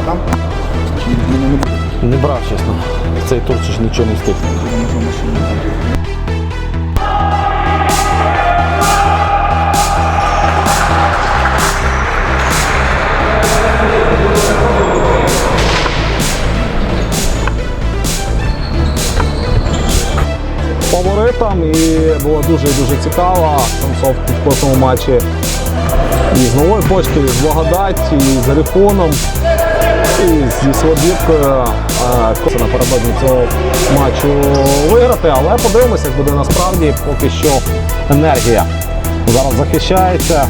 там? Не брав, чесно. Цей тур ж нічого не встиг. Фаворитом і було дуже дуже цікаво. Самцов в кожному матчі і з новою почтою, і з Благодать, і з Грифоном, і зі Слобідкою. Це напередодні цього матчу виграти, але подивимося, як буде насправді поки що енергія. Зараз захищається.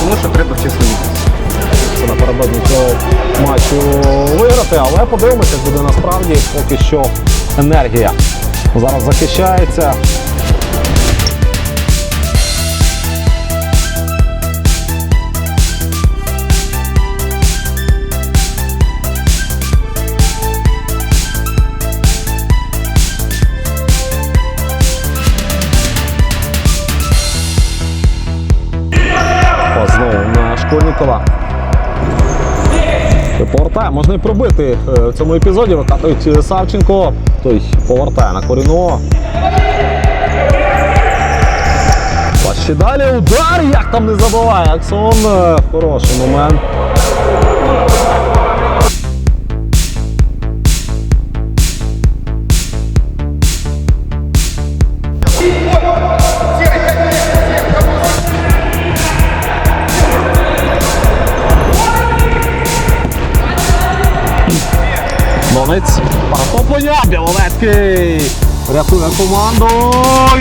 Тому що треба чесно їхати. Це напередодні цього матчу виграти, але подивимося, як буде насправді поки що енергія. Зараз захищається. Знову на Школьникова. Повертає, можна і пробити е, в цьому епізоді. Викатують е, Савченко, той повертає на коріно. Ще далі удар, як там не забуває. Аксон е, хороший момент. Донець. Перехоплення. Біловецький. Рятує команду.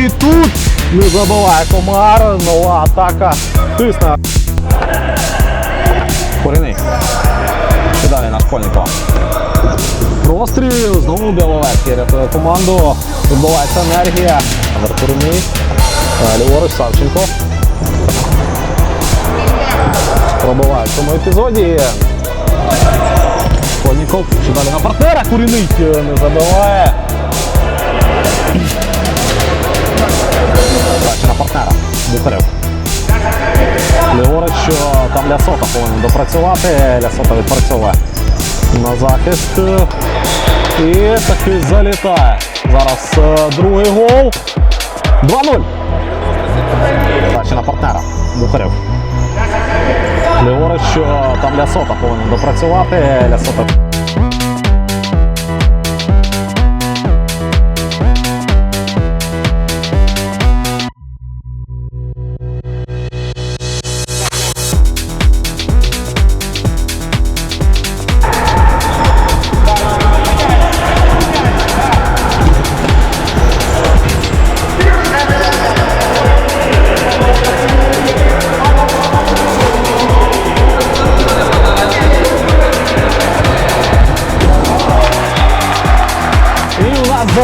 І тут не забуває комар. Нова атака. Тисне. Корінний. Ще далі на Школьникова. Простріл. Знову Біловецький. Рятує команду. Відбувається енергія. Верхурний. Ліворуч Савченко. Пробиває в цьому епізоді. Школьников. Ще далі на партнера. Куріний е, не забиває. Далі на партнера. Бухарев. Ліворуч, е, там Лясота повинен допрацювати. Лясота відпрацьовує на захист. І таки залітає. Зараз е, другий гол. 2-0. Далі на партнера. Бухарев. Ліворуч, там Лясота повинен допрацювати. Лясота.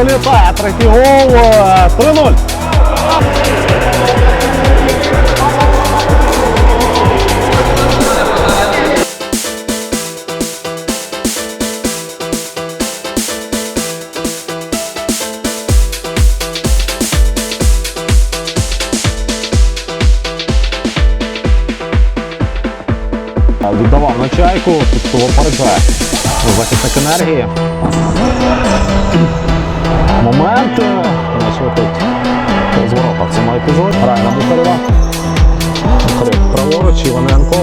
Залітає третій гол. е, 3-0. Віддавав на чайку, тут попереджає захисник енергії. Момент. Значить, тут розворота в цьому епізоді. Грає на Бухарєва. Бухарєв праворуч, Іваненко.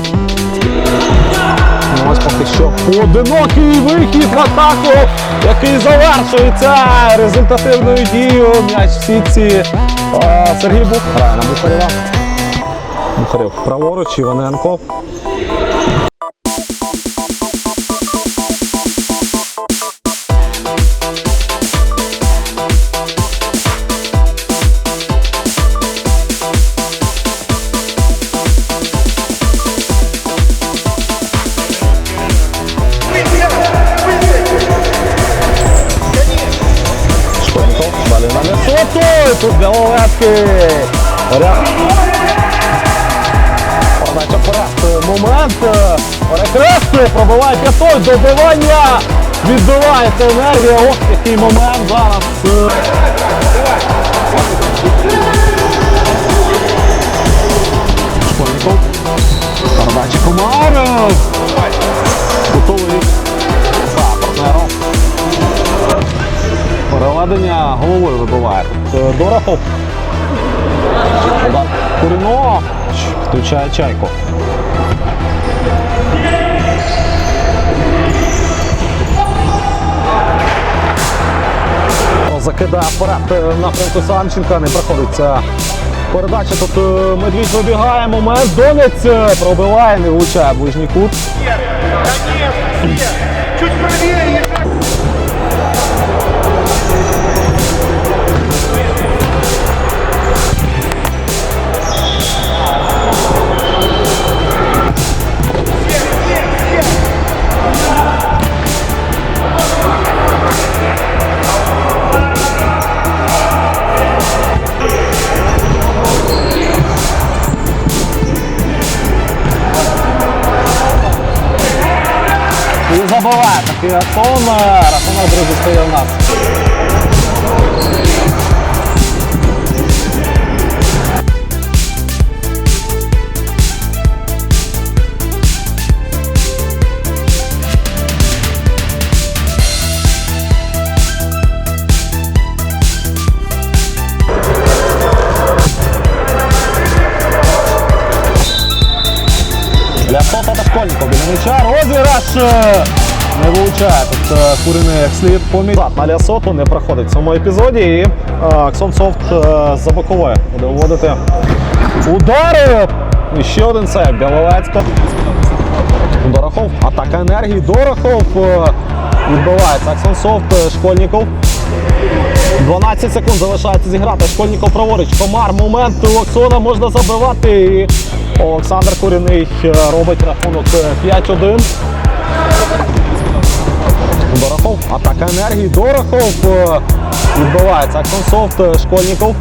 Ну, Ось поки що поодинокий вихід в атаку, який завершується результативною дією. М'яч в сітці. Е, Сергій Бух грає на Бухарєва. Бухарєв праворуч, Іваненко. Поряд. Передача вперед. Момент. Перекресту, пробиває п'ятой, добивання. відбивається енергія. Ось який момент зараз. е, Школьников. Передача Комаров. Готовий за головою вибиває. Тут, е, Дорохов. Включає чайку. Закидає вперед е, напрямку Самченка, не проходить ця передача. Тут е, Медвідь вибігає, момент, Донець е, пробиває, не влучає ближній кут. І забиває. Е, Рахунок, друзі, стає у нас. Для Сота та Школьников біля м'яча. Розіграш е, не влучає. Тут е, куриний як слід поміть. На Лясоту не проходить в цьому епізоді. І е, Аксон Софт за бокове буде вводити удари. І ще один це Біловецька. Дорохов. Атака енергії. Дорохов. Відбивається Аксон Софт. Школьников. 12 секунд залишається зіграти. Школьников праворуч. Комар. Момент у Оксона можна забивати. Олександр Куріний е, робить рахунок е, 5-1. Дорохов. Атака енергії. Дорохов. е, Відбивається Аксон Софт. е, Школьников.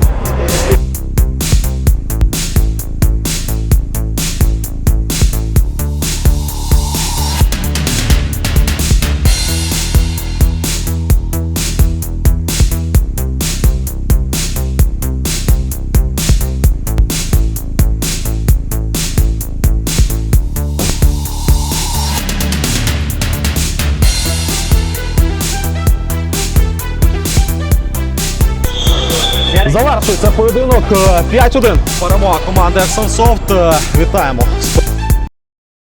Завершується поєдинок е, 5-1. Перемога команди Аксон Е, Вітаємо.